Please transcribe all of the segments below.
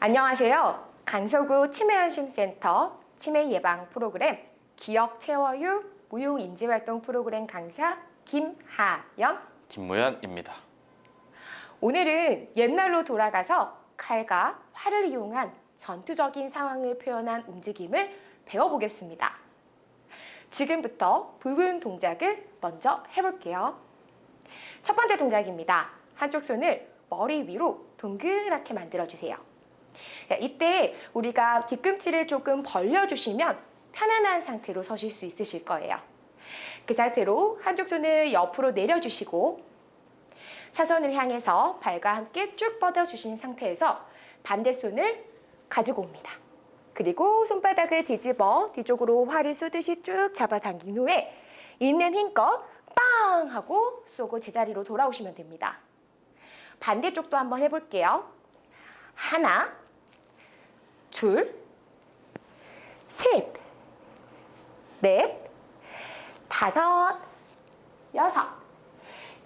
안녕하세요. 강서구 치매안심센터 치매 예방 프로그램 기억 채워유 무용 인지 활동 프로그램 강사 김하연. 김무현입니다. 오늘은 옛날로 돌아가서 칼과 활을 이용한 전투적인 상황을 표현한 움직임을 배워보겠습니다. 지금부터 부분 동작을 먼저 해볼게요. 첫 번째 동작입니다. 한쪽 손을 머리 위로 동그랗게 만들어주세요. 자, 이때 우리가 뒤꿈치를 조금 벌려주시면 편안한 상태로 서실 수 있으실 거예요. 그 상태로 한쪽 손을 옆으로 내려주시고 사선을 향해서 발과 함께 쭉 뻗어주신 상태에서 반대 손을 가지고 옵니다. 그리고 손바닥을 뒤집어 뒤쪽으로 활을 쏘듯이 쭉 잡아당긴 후에 있는 힘껏 빵 하고 쏘고 제자리로 돌아오시면 됩니다. 반대쪽도 한번 해볼게요. 하나, 둘, 셋, 넷, 다섯, 여섯,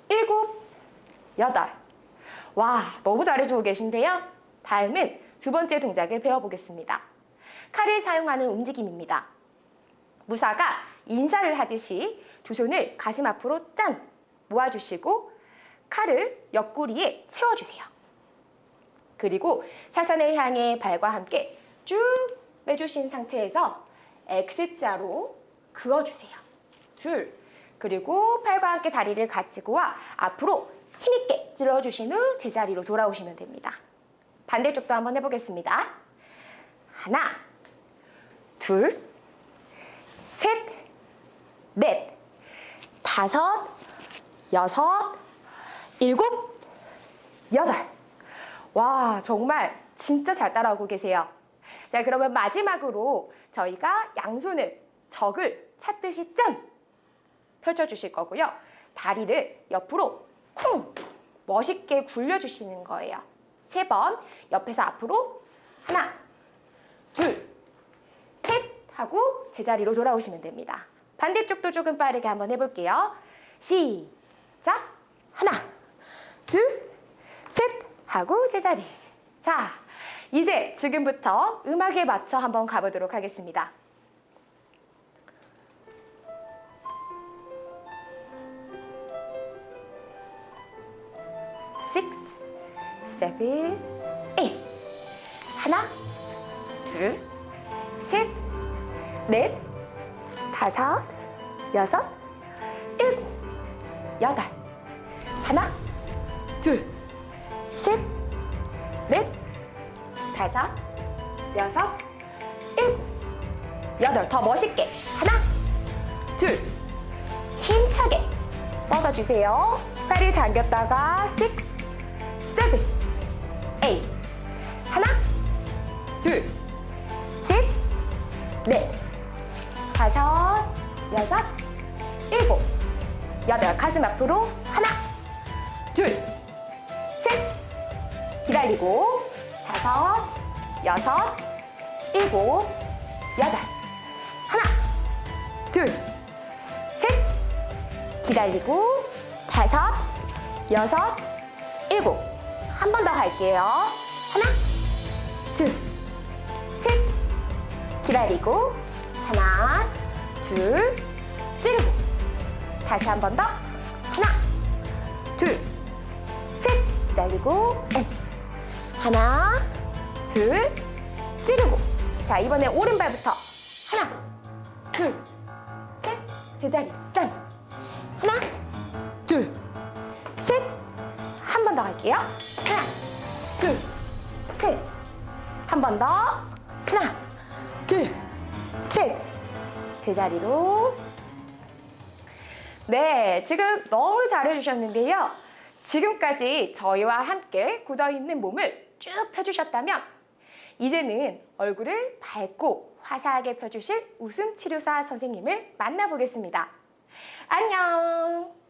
일곱, 여덟. 와, 너무 잘해주고 계신데요. 다음은 두 번째 동작을 배워보겠습니다. 칼을 사용하는 움직임입니다. 무사가 인사를 하듯이 두 손을 가슴 앞으로 짠 모아주시고 칼을 옆구리에 채워주세요. 그리고 사선을 향해 발과 함께 쭉 빼주신 상태에서 X자로 그어주세요. 둘. 그리고 팔과 함께 다리를 갖추고 와 앞으로 힘있게 찔러주신 후 제자리로 돌아오시면 됩니다. 반대쪽도 한번 해보겠습니다. 하나, 둘, 셋, 넷, 다섯, 여섯, 일곱, 여덟. 와, 정말 진짜 잘 따라오고 계세요. 자, 그러면 마지막으로 저희가 양손을 적을 찾듯이 짠! 펼쳐주실 거고요. 다리를 옆으로 쿵! 멋있게 굴려주시는 거예요. 세 번, 옆에서 앞으로 하나, 둘, 셋! 하고 제자리로 돌아오시면 됩니다. 반대쪽도 조금 빠르게 한번 해볼게요. 시작! 하나, 둘, 셋! 하고 제자리. 자, 이제 지금부터 음악에 맞춰 한번 가보도록 하겠습니다. six. 하나, 둘, 셋, 넷, 다섯, 여섯, 일곱, 여덟. 하나, 둘, 셋, 넷, 다섯, 여섯, 일곱, 여덟. 더 멋있게. 하나, 둘, 힘차게 뻗어주세요. 팔을 당겼다가 six, seven, eight. 하나, 둘, 셋, 넷, 다섯, 여섯, 일곱, 여덟. 가슴 앞으로 하나, 둘, 셋, 기다리고 다섯, 여섯, 일곱, 여덟. 하나, 둘, 셋, 기다리고 다섯, 여섯, 일곱. 한 번 더 갈게요. 하나, 둘, 셋, 기다리고 하나, 둘, 찌르고 다시 한 번 더. 하나, 둘, 셋, 기다리고 앤. 하나, 둘, 찌르고. 자, 이번에 오른발부터 하나, 둘, 셋, 제자리 짠. 하나, 둘, 셋, 한 번 더 갈게요. 하나, 둘, 셋, 한 번 더. 하나, 둘, 셋, 제자리로. 네, 지금 너무 잘해주셨는데요. 지금까지 저희와 함께 굳어있는 몸을 쭉 펴주셨다면, 이제는 얼굴을 밝고 화사하게 펴주실 웃음 치료사 선생님을 만나보겠습니다. 안녕!